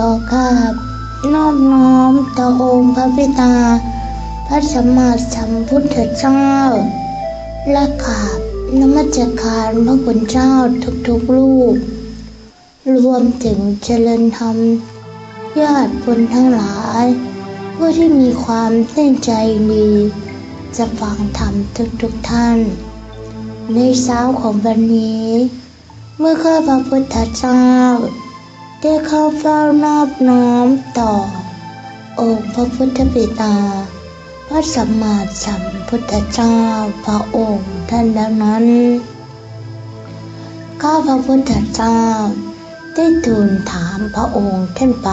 ขอกราบนอบน้อมต่อองค์พระพิตาพระสัมมาสัมพุทธเจ้า และกราบนมัสการพระคุณเจ้าทุกๆรูป รวมถึงเจริญธรรมญาติบุญทั้งหลายผู้ที่มีความตั้งใจดี จะฟังธรรมทุกๆท่าน ในเช้าของวันนี้ เมื่อข้าพระพุทธเจ้า ได้เข้าเฝ้านอบน้อมต่อ องค์พระพุทธบิดา พระสัมมาสัมพุทธเจ้าพระองค์ท่านแล้วนั้น ข้าพระพุทธเจ้าได้ทูลถามพระองค์ท่านไป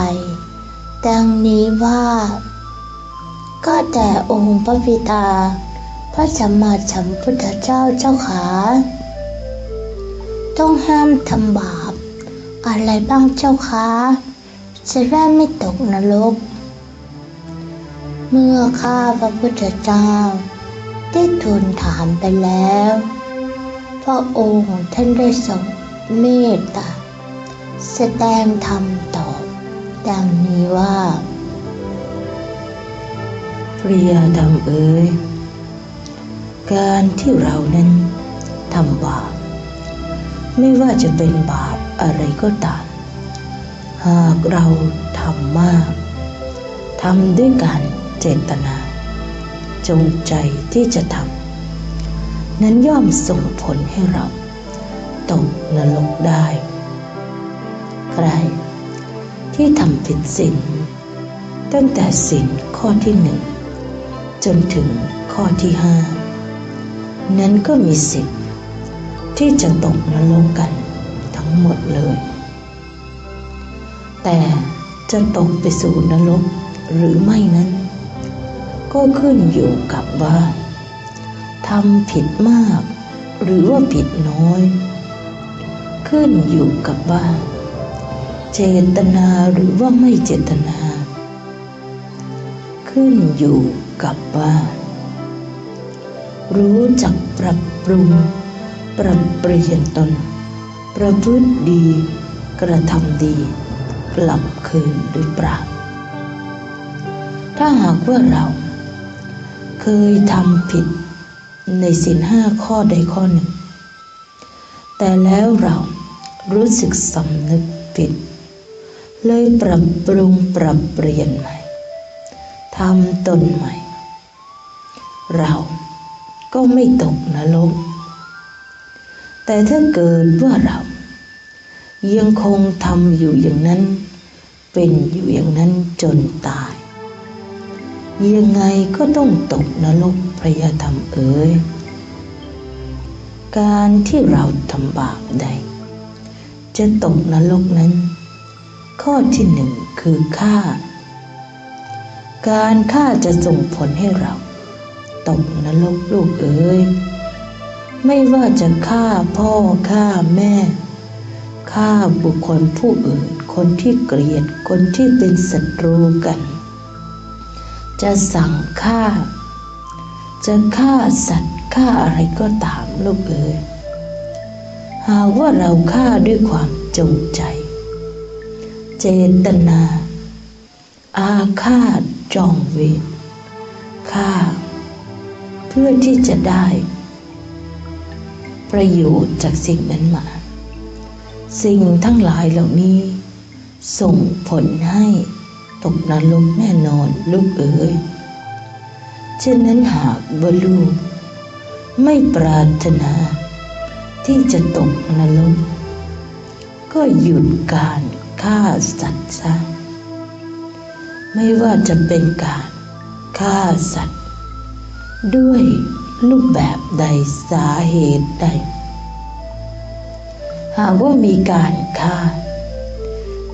ดังนี้ว่า ก็แต่องค์พระบิดา พระสัมมาสัมพุทธเจ้าเจ้าขา ต้องห้ามทำบาป อะไรบ้างเจ้าคะ จะได้ไม่ตกนรก เมื่อข้าพระพุทธเจ้า ได้ทูลถามไปแล้ว พระองค์ท่านได้ทรงเมตตาแสดงธรรมตอบดังนี้ว่าเปรียดำเอ๋ยการที่เรานั้นทำบาปไม่ว่าจะเป็นบาป อะไรก็ตาม หากเราทำมากทำด้วยการเจตนา จงใจที่จะทำนั้นย่อมส่งผลให้เราตกนรกได้ ใครที่ทำผิดศีลตั้งแต่ศีลข้อที่หนึ่งจนถึงข้อที่ห้านั้นก็มีสิทธิ์ที่จะตกนรกกัน งหมดเลย แต่จะตกไปสู่นรกหรือไม่นั้น ก็ขึ้นอยู่กับว่าทำผิดมาก หรือว่าผิดน้อย ขึ้นอยู่กับว่า เจตนาหรือว่าไม่เจตนา ขึ้นอยู่กับว่า รู้จักปรับปรุงปรับเปลี่ยนตน ประพฤติดี กระทำดี กลับคืนหรือเปล่า ถ้าหากว่าเรา เคยทำผิดในสินห้าข้อใดข้อหนึ่ง แต่แล้วเรารู้สึกสำนึกผิด เลยปรับปรุงปรับเปลี่ยนใหม่ทำตนใหม่ เราก็ไม่ตกนรก แต่ถ้าเกิดว่าเรา ยังคงทำอยู่อย่างนั้น เป็นอยู่อย่างนั้นจนตาย ยังไงก็ต้องตกนรกพระยาธรรมเอ๋ยการที่เราทำบาปใด จะตกนรกนั้น ข้อที่หนึ่งคือฆ่า การฆ่าจะส่งผลให้เรา ตกนรกลูกเอ๋ย ไม่ว่าจะฆ่าพ่อฆ่าแม่ฆ่าบุคคลผู้อื่น คนที่เกลียดคนที่เป็นศัตรูกัน จะสั่งฆ่า จะฆ่าสัตว์ฆ่าอะไรก็ตามลูกเอ๋ยหากว่าเราฆ่าด้วยความจงใจ เจตนา อาฆาตจองเวรฆ่า เพื่อที่จะได้ ประโยชน์จากสิ่งนั้นมา สิ่งทั้งหลายเหล่านี้ ส่งผลให้ตกนรกแน่นอนลูกเอ๋ยเช่นนั้นหากว่าลูก ไม่ปรารถนา ที่จะตกนรกก็หยุดการฆ่าสัตว์ซะไม่ว่าจะเป็นการฆ่าสัตว์ ด้วย รูปแบบใดสาเหตุใด หากว่ามีการฆ่า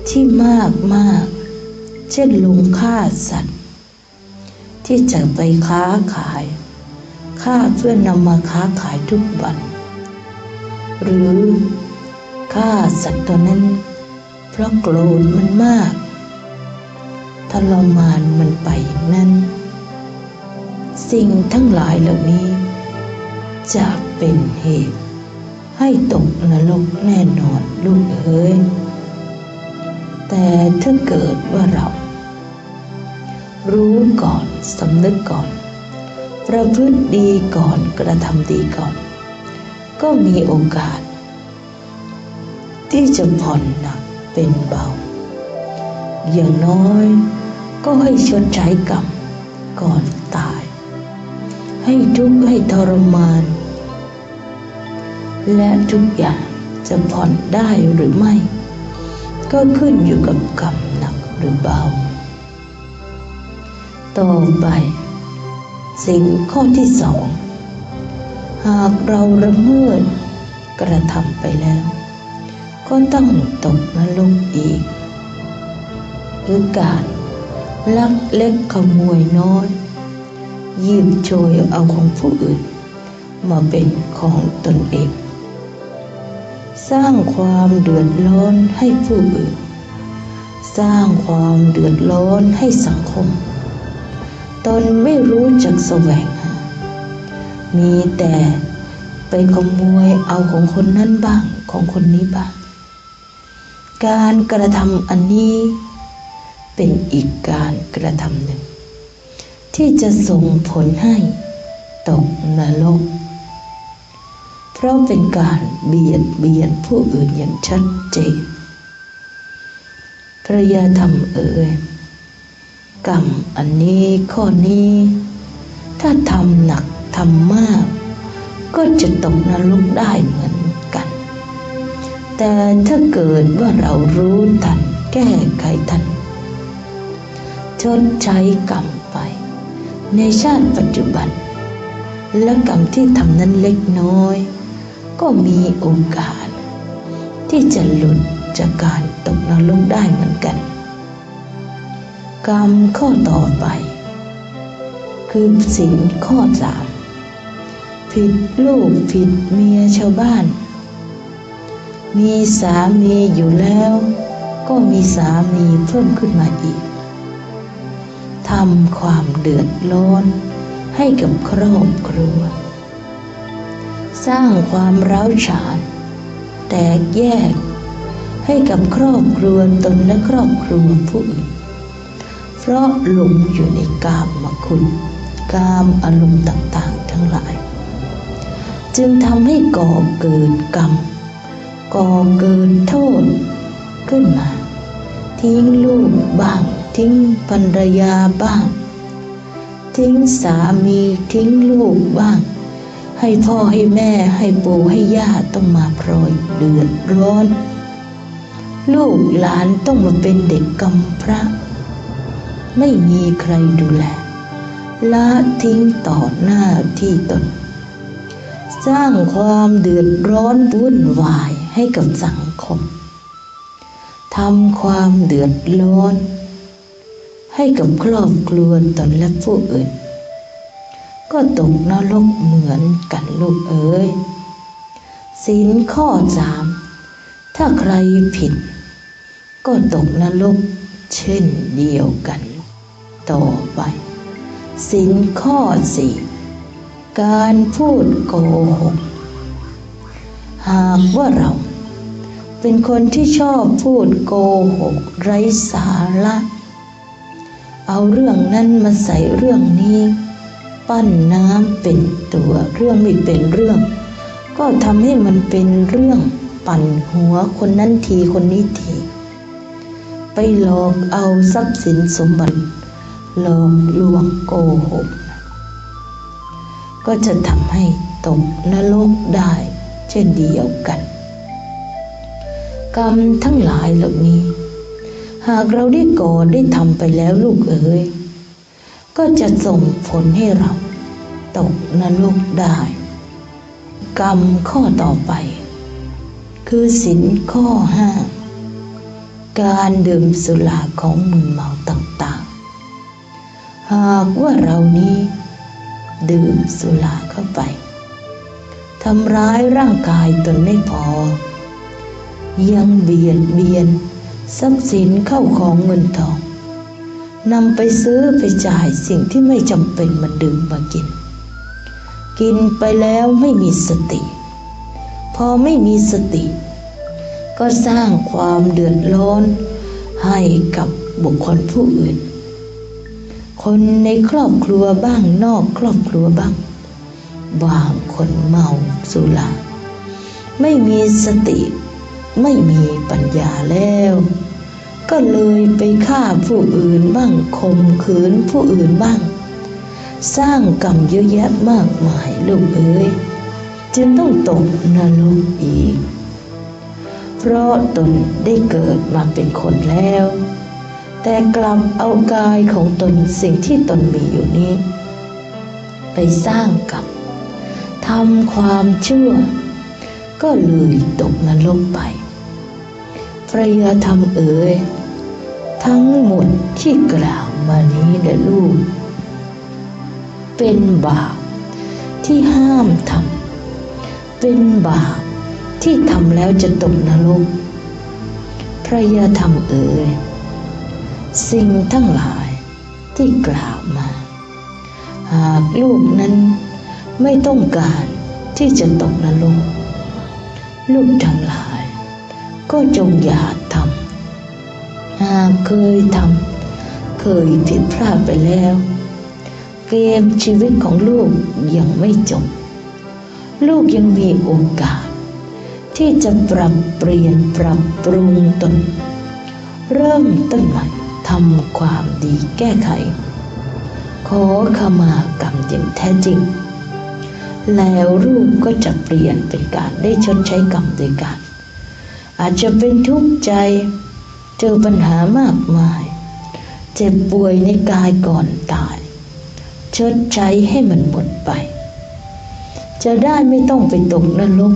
ที่มากมาก เช่นลงฆ่าสัตว์ ที่จะไปค้าขายฆ่าเพื่อนำมาค้าขายทุกวัน หรือฆ่าสัตว์ตัวนั้น เพราะโกรธมันมากทรมานมันไปนั้น สิ่งทั้งหลายเหล่านี้ จะเป็นเหตุ ให้ตกนรกแน่นอนลูกเอ๋ยแต่ถ้าเกิดว่าเรา รู้ก่อนสำนึกก่อน ประพฤติดีก่อนกระทำดีก่อน ก็มีโอกาส ที่จะผ่อนหนักเป็นเบา อย่างน้อยก็ให้ชดใช้กรรมก่อน ให้ทุกข์ให้ทรมาน และทุกอย่างจะผ่อนได้หรือไม่ ก็ขึ้นอยู่กับกรรมหนักหรือเบา ต่อไป สิ่งข้อที่สอง หากเราละเมิดกระทำไปแล้ว ก็ต้องตกนรกอีก หรือการลักเล็กขโมยน้อย ยิบโชยเอาของผู้อื่น มาเป็นของตนเอง สร้างความเดือดร้อนให้ผู้อื่น สร้างความเดือดร้อนให้สังคม ตนไม่รู้จักแสวงหา มีแต่ไปขโมยเอาของคนนั้นบ้างของคนนี้บ้าง การกระทำอันนี้เป็นอีกการกระทำหนึ่ง ที่จะส่งผลให้ตกนรก เพราะเป็นการเบียดเบียนผู้อื่นอย่างชัดเจนพระยาธรรมเอ่ยกรรมอันนี้ข้อนี้ ถ้าทำหนักทำมาก ก็จะตกนรกได้เหมือนกัน แต่ถ้าเกิดว่าเรารู้ทันแก้ไขทันชดใช้กรรม ในชาติปัจจุบัน และกรรมที่ทำนั้นเล็กน้อย ก็มีโอกาส ที่จะหลุดจากการตกนรกได้เหมือนกัน กรรมข้อต่อไป คือสินข้อสามผิดลูกผิดเมียชาวบ้าน มีสามีอยู่แล้ว ก็มีสามีเพิ่มขึ้นมาอีก ทำความเดือดร้อนให้กับครอบครัว สร้างความร้าวฉาน แตกแยก ให้กับครอบครัวตนและครอบครัวผู้อื่นเพราะหลงอยู่ในกามมคุณ กามอารมณ์ต่างๆ ทั้งหลาย จึงทำให้ก่อเกิดกรรม ก่อเกิดโทษขึ้นมา ทิ้งลูกบ้าง ทิ้งภรรยาบ้าง ทิ้งสามีทิ้งลูกบ้าง ให้พ่อให้แม่ให้ปู่ให้ย่าต้องมาพลอยเดือดร้อน ลูกหลานต้องมาเป็นเด็กกำพร้าไม่มีใครดูแลละทิ้งต่อหน้าที่ตน สร้างความเดือดร้อนวุ่นวายให้กับสังคมทำความเดือดร้อน ให้กับครอบครัวตนและผู้อื่น ก็ตกนรกเหมือนกันลูกเอ๋ยสินข้อสามถ้าใครผิด ก็ตกนรกเช่นเดียวกัน ต่อไปสินข้อสี่การพูดโกหก หากว่าเราเป็นคนที่ชอบพูดโกหกไร้สาระ เอาเรื่องนั้นมาใส่เรื่องนี้ ปั้นน้ำเป็นตัวเรื่องไม่เป็นเรื่อง ก็ทำให้มันเป็นเรื่องปั่นหัวคนนั้นทีคนนี้ที ไปหลอกเอาทรัพย์สินสมบัติหลอกลวงโกหก ก็จะทำให้ตกนรกได้ เช่นเดียวกัน กรรมทั้งหลายเหล่านี้ หากเราได้ก่อได้ทำไปแล้วลูกเอ๋ยก็จะส่งผลให้เรา ตกนรกได้ กรรมข้อต่อไป คือสินข้อห้าการดื่มสุราของมึนเมาต่างๆ หากว่าเรานี้ ดื่มสุราเข้าไปทำร้ายร่างกายตนไม่พอ ยังเบียดเบียน ทรัพย์สินเข้าของเงินทองนำไปซื้อไปจ่ายสิ่งที่ไม่จำเป็นมาดื่มมากิน กินไปแล้วไม่มีสติ พอไม่มีสติ ก็สร้างความเดือดร้อนให้กับบุคคลผู้อื่น คนในครอบครัวบ้างนอกครอบครัวบ้าง บางคนเมาสุราไม่มีสติไม่มีปัญญาแล้ว ก็เลยไปฆ่าผู้อื่นบ้างข่มขืนผู้อื่นบ้าง สร้างกรรมเยอะแยะมากมายลูกเอ๋ยจึงต้องตกนรกอีก เพราะตนได้เกิดมาเป็นคนแล้ว แต่กลับเอากายของตนสิ่งที่ตนมีอยู่นี้ ไปสร้างกรรมทำความชั่ว ก็เลยตกนรกไปพระยาธรรมเอ๋ย ทั้งหมดที่กล่าวมานี้นะลูก เป็นบาปที่ห้ามทำเป็นบาปที่ทำแล้วจะตกนรกพระยาธรรมเอ๋ยสิ่งทั้งหลายที่กล่าวมา หากลูกนั้นไม่ต้องการที่จะตกนรกลูกทั้งหลาย ก็จงอย่าทำากเคยทำเคยผิดพลาดไปแล้ว เกมชีวิตของลูกยังไม่จบ ลูกยังมีโอกาส ที่จะปรับเปลี่ยนปรับปรุงตน เริ่มต้นใหม่ทำความดีแก้ไข ขอขมากรรมอย่างแท้จริง แล้วรูปก็จะเปลี่ยนเป็นการได้ชดใช้กรรมโดยการอาจจะเป็นทุกข์ใจ เจอปัญหามากมาย เจ็บป่วยในกายก่อนตาย ชดใช้ให้มันหมดไป จะได้ไม่ต้องไปตกนรก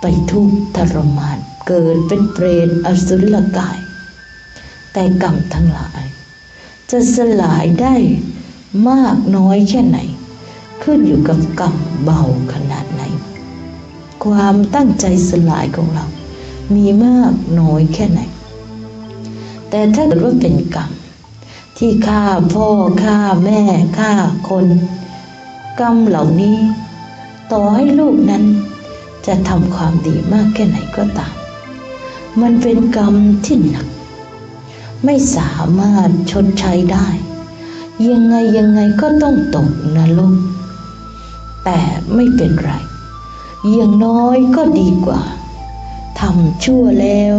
ไปทุกข์ทรมานเกิดเป็นเปรตอสุรกาย แต่กรรมทั้งหลาย จะสลายได้มากน้อยแค่ไหน ขึ้นอยู่กับกรรมเบาขนาดไหน ความตั้งใจสลายของเรา มีมากน้อยแค่ไหน แต่ถ้าเกิดว่าเป็นกรรม ที่ฆ่าพ่อฆ่าแม่ฆ่าคน กรรมเหล่านี้ ต่อให้ลูกนั้นจะทำความดีมากแค่ไหนก็ตาม มันเป็นกรรมที่หนัก ไม่สามารถชดใช้ได้ ยังไงยังไงก็ต้องตกนรกแต่ไม่เป็นไรอย่างน้อยก็ดีกว่าทำชั่วแล้ว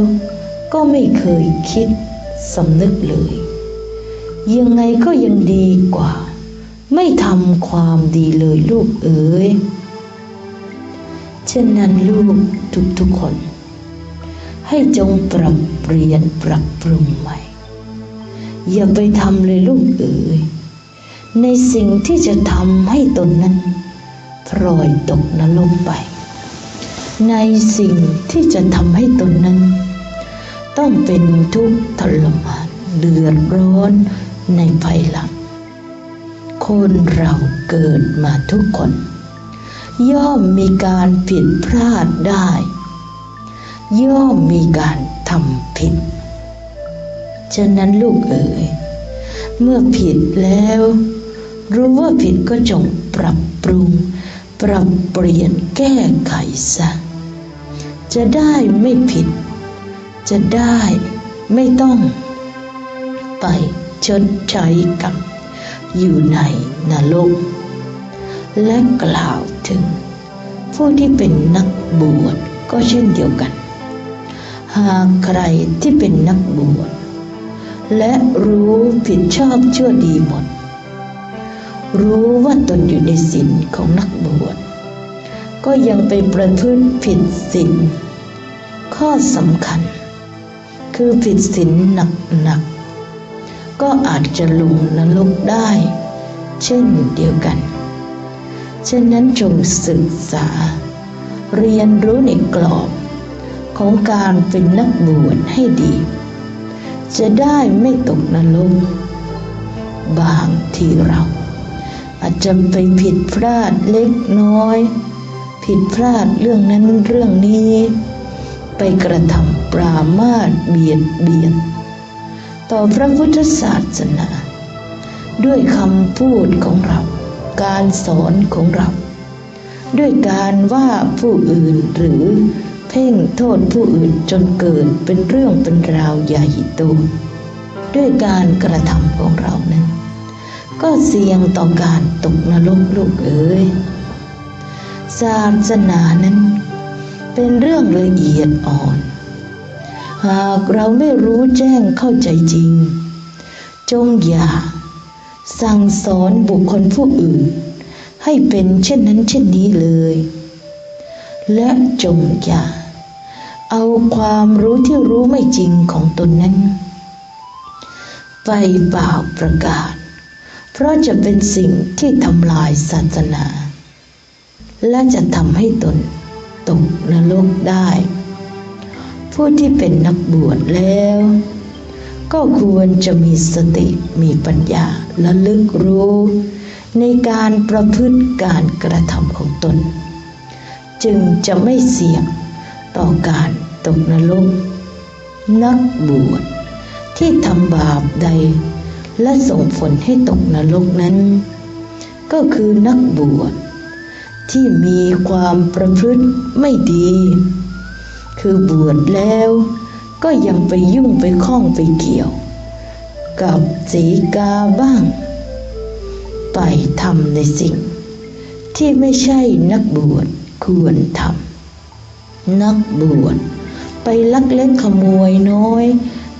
ก็ไม่เคยคิด สำนึกเลย ยังไงก็ยังดีกว่า ไม่ทำความดีเลยลูกเอ๋ยเช่นนั้นลูกทุกๆคน ให้จงปรับเปลี่ยนปรับปรุงใหม่ อย่าไปทำเลยลูกเอ๋ยในสิ่งที่จะทำให้ตนนั้นพลอยตกนรกไป ในสิ่งที่จะทำให้ตนนั้น ต้องเป็นทุกข์ทรมานเดือดร้อนในภายหลัง คนเราเกิดมาทุกคน ย่อมมีการผิดพลาดได้ ย่อมมีการทำผิด ฉะนั้นลูกเอ๋ยเมื่อผิดแล้ว รู้ว่าผิดก็จงปรับปรุง ปรับเปลี่ยนแก้ไขซะจะได้ไม่ผิด จะได้ไม่ต้องไปชดใช้กับอยู่ในนรกและกล่าวถึง ผู้ที่เป็นนักบวชก็เช่นเดียวกัน หากใครที่เป็นนักบวชและรู้ผิดชอบชั่วดีหมด รู้ว่าตนอยู่ในศีลของนักบวชก็ยังไปประพฤติผิดศีลข้อสำคัญ คือผิดศีลหนักๆก็อาจจะลงนรกได้ เช่นเดียวกันฉะนั้นจงศึกษา เรียนรู้ในกรอบของการเป็นนักบวชให้ดี จะได้ไม่ตกนรกบางทีเราอาจจะไปผิดพลาดเล็กน้อย ผิดพลาดเรื่องนั้นเรื่องนี้ ไปกระทำ ปรามาสเบียดเบียน ต่อพระพุทธศาสนา ด้วยคำพูดของเรา การสอนของเรา ด้วยการว่าผู้อื่นหรือแผพ่งโทษผู้อื่นจนเกิดเป็นเรื่องเป็นราวใหญ่โตด้วยการกระทำของเรานั้นก็เสี่ยงต่อการตกนรกลูกเอ๋ยศาสนานั้นเป็นเรื่องละเอียดอ่อน หากเราไม่รู้แจ้งเข้าใจจริง จงอย่า สั่งสอนบุคคลผู้อื่น ให้เป็นเช่นนั้นเช่นนี้เลย และจงอย่า เอาความรู้ที่รู้ไม่จริงของตนนั้น ไปบ่าวประกาศ เพราะจะเป็นสิ่งที่ทำลายศาสนา และจะทำให้ตนตกนรกได้ ผู้ที่เป็นนักบวชแล้ว ก็ควรจะมีสติมีปัญญาและลึกรู้ ในการประพฤติการกระทำของตน จึงจะไม่เสี่ยงต่อการตกนรกนักบวชที่ทำบาปใด และส่งผลให้ตกนรกนั้น ก็คือนักบวชที่มีความประพฤติไม่ดี คือบวชแล้ว ก็ยังไปยุ่งไปข้องไปเกี่ยว กับสีกาบ้าง ไปทำในสิ่ง ที่ไม่ใช่นักบวชควรทำนักบวชไปลักเล็กขโมยน้อย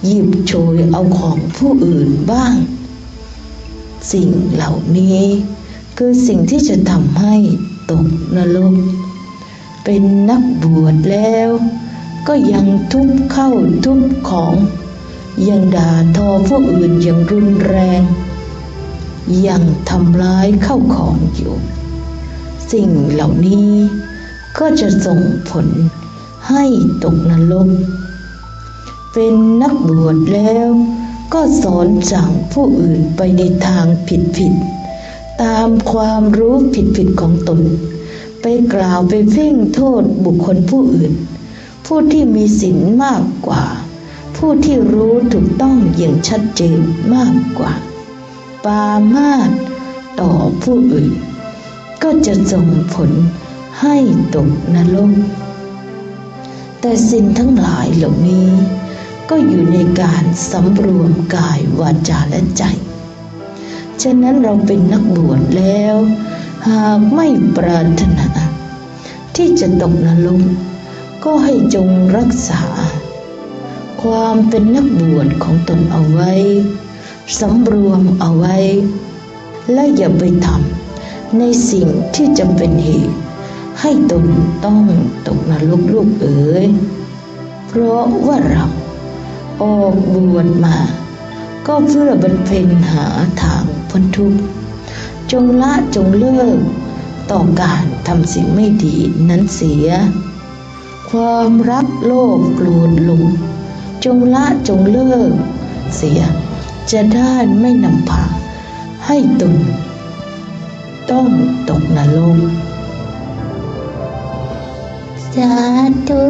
หยิบโชยเอาของผู้อื่นบ้าง สิ่งเหล่านี้คือสิ่งที่จะทำให้ตกนรกเป็นนักบวชแล้ว ก็ยังทุบเข้าทุบของ ยังด่าทอผู้อื่นอย่างรุนแรง ยังทำร้ายเข้าของอยู่ สิ่งเหล่านี้ก็จะส่งผลให้ตกนรกเป็นนักบวชแล้วก็สอนสั่งผู้อื่นไปในทางผิดผิดๆตามความรู้ผิดผิดๆของตน ไปกล่าวไปเพ่งโทษบุคคลผู้อื่น ผู้ที่มีศีลมากกว่า ผู้ที่รู้ถูกต้องอย่างชัดเจนมากกว่า ปามาสต่อผู้อื่น ก็จะส่งผลให้ตกนรกแต่สิ่งทั้งหลายเหล่านี้ ก็อยู่ในการสำรวมกายวาจาและใจ ฉะนั้นเราเป็นนักบวชแล้ว หากไม่ปรารถนา ที่จะตกนรก ก็ให้จงรักษา ความเป็นนักบวชของตนเอาไว้สำรวมเอาไว้ และอย่าไปทำในสิ่งที่จะเป็นเหตุให้ตนต้องตกนรกลูกเอ๋ย เพราะว่าเราออกบวชมา ก็เพื่อบรรเพ็ญหาทางพ้นทุกข์ จงละจงเลิกต่อการทำสิ่งไม่ดีนั้นเสีย ความรักโลภโกรธหลง จงละจงเลิก เสีย จะได้ไม่นำพา ให้ตนต้องตกนรกสาธุ